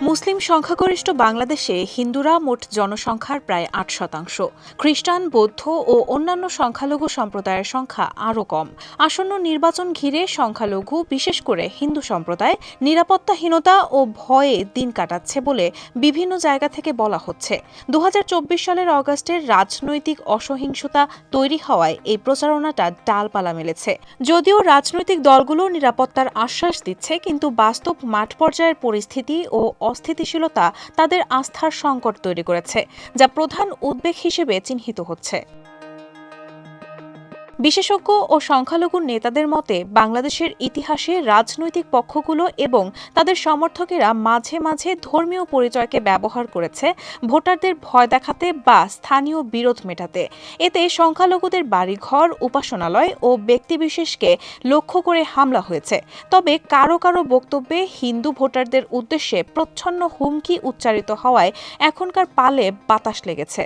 মুসলিম সংখ্যাগরিষ্ঠ বাংলাদেশে হিন্দুরা মোট জনসংখ্যার প্রায় আট শতাংশ। খ্রিস্টান, বৌদ্ধ ও অন্যান্য সংখ্যালঘু সম্প্রদায়ের সংখ্যা আরও কম। আসন্ন নির্বাচন ঘিরে সংখ্যালঘু, বিশেষ করে হিন্দু সম্প্রদায়, নিরাপত্তাহীনতা ও ভয়ে দিন কাটাচ্ছে বলে বিভিন্ন জায়গা থেকে বলা হচ্ছে। দু হাজার চব্বিশ সালের অগস্টের রাজনৈতিক অসহিংসতা তৈরি হওয়ায় এই প্রচারণাটা ডালপালা মেলেছে। যদিও রাজনৈতিক দলগুলো নিরাপত্তার আশ্বাস দিচ্ছে, কিন্তু বাস্তব মাঠ পর্যায়ের পরিস্থিতি ও অস্থিতিশীলতা তাদের আস্থার সংকট তৈরি করেছে যা প্রধান উদ্বেগ হিসেবে চিহ্নিত হচ্ছে। বিশেষজ্ঞ ও সংখ্যালঘু নেতাদের মতে, বাংলাদেশের ইতিহাসে রাজনৈতিক পক্ষগুলো এবং তাদের সমর্থকেরা মাঝে মাঝে ধর্মীয় পরিচয়কে ব্যবহার করেছে, ভোটারদের ভয় দেখাতে বা স্থানীয় বিরোধ মেটাতে। এতে সংখ্যালঘুদের বাড়িঘর, উপাসনালয় ও ব্যক্তিবিশেষকে লক্ষ্য করে হামলা হয়েছে। তবে কারও কারও বক্তব্যে হিন্দু ভোটারদের উদ্দেশ্যে প্রচ্ছন্ন হুমকি উচ্চারিত হওয়ায় এখনকার পালে বাতাস লেগেছে।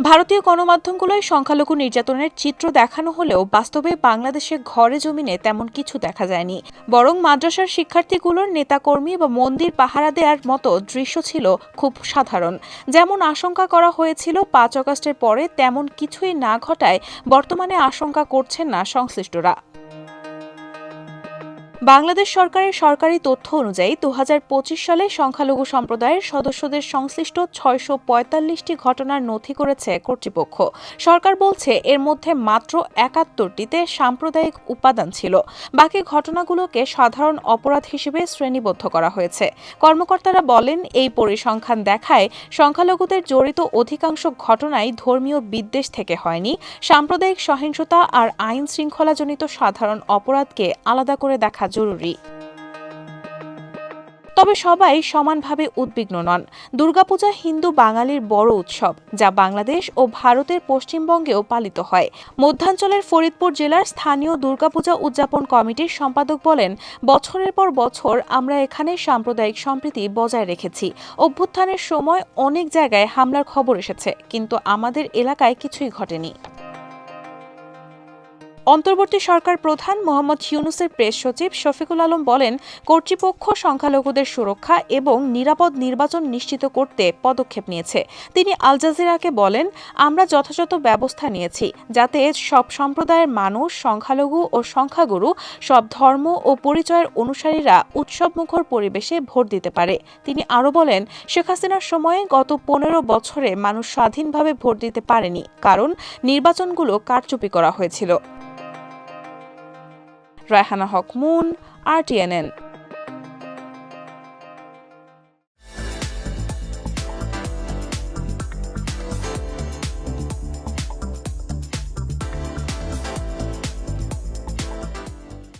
ভারতীয় গণমাধ্যমগুলোয় সংখ্যালঘু নির্যাতনের চিত্র দেখানো হলেও বাস্তবে বাংলাদেশে ঘরে জমিনে তেমন কিছু দেখা যায়নি। বরং মাদ্রাসার শিক্ষার্থীগুলোর নেতাকর্মী বা মন্দির পাহারা দেওয়ার মতো দৃশ্য ছিল খুব সাধারণ। যেমন আশঙ্কা করা হয়েছিল, পাঁচ অগাস্টের পরে তেমন কিছুই না ঘটায় বর্তমানে আশঙ্কা করছেন না সংশ্লিষ্টরা। বাংলাদেশ সরকারের সরকারি তথ্য অনুযায়ী দু পঁচিশ সালে সংখ্যালঘু সম্প্রদায়ের সদস্যদের সংশ্লিষ্ট ছয়শো পঁয়তাল্লিশটি ঘটনার নথি করেছে কর্তৃপক্ষ। সরকার বলছে, এর মধ্যে মাত্র একাত্তরটিতে সাম্প্রদায়িক উপাদান ছিল। বাকি ঘটনাগুলোকে সাধারণ অপরাধ হিসেবে শ্রেণীবদ্ধ করা হয়েছে। কর্মকর্তারা বলেন, এই পরিসংখ্যান দেখায়, সংখ্যালঘুদের জড়িত অধিকাংশ ঘটনাই ধর্মীয় বিদ্বেষ থেকে হয়নি। সাম্প্রদায়িক সহিংসতা আর আইন শৃঙ্খলাজনিত সাধারণ অপরাধকে আলাদা করে দেখা জরুরি। তবে সবাই সমানভাবে উদ্বিগ্ন নন। দুর্গাপূজা হিন্দু বাঙালির বড় উৎসব, যা বাংলাদেশ ও ভারতের পশ্চিমবঙ্গেও পালিত হয়। মধ্যাঞ্চলের ফরিদপুর জেলার স্থানীয় দুর্গাপূজা উদযাপন কমিটির সম্পাদক বলেন, বছরের পর বছর আমরা এখানে সাম্প্রদায়িক সম্প্রীতি বজায় রেখেছি। অভ্যুত্থানের সময় অনেক জায়গায় হামলার খবর এসেছে, কিন্তু আমাদের এলাকায় কিছুই ঘটেনি। অন্তর্বর্তী সরকার প্রধান মোহাম্মদ ইউনুসের প্রেস সচিব শফিকুল আলম বলেন, কর্তৃপক্ষ সংখ্যালঘুদের সুরক্ষা এবং নিরাপদ নির্বাচন নিশ্চিত করতে পদক্ষেপ নিয়েছে। তিনি আল জাজিরাকে বলেন, আমরা যথাযথ ব্যবস্থা নিয়েছি যাতে সব সম্প্রদায়ের মানুষ, সংখ্যালঘু ও সংখ্যাগুরু সব ধর্ম ও পরিচয়ের অনুসারীরা উৎসবমুখর পরিবেশে ভোট দিতে পারে। তিনি আরও বলেন, শেখ হাসিনার সময়ে গত পনেরো বছরে মানুষ স্বাধীনভাবে ভোট দিতে পারেনি কারণ নির্বাচনগুলো কারচুপি করা হয়েছিল। রায়হানা হক মুন আর টিএনএন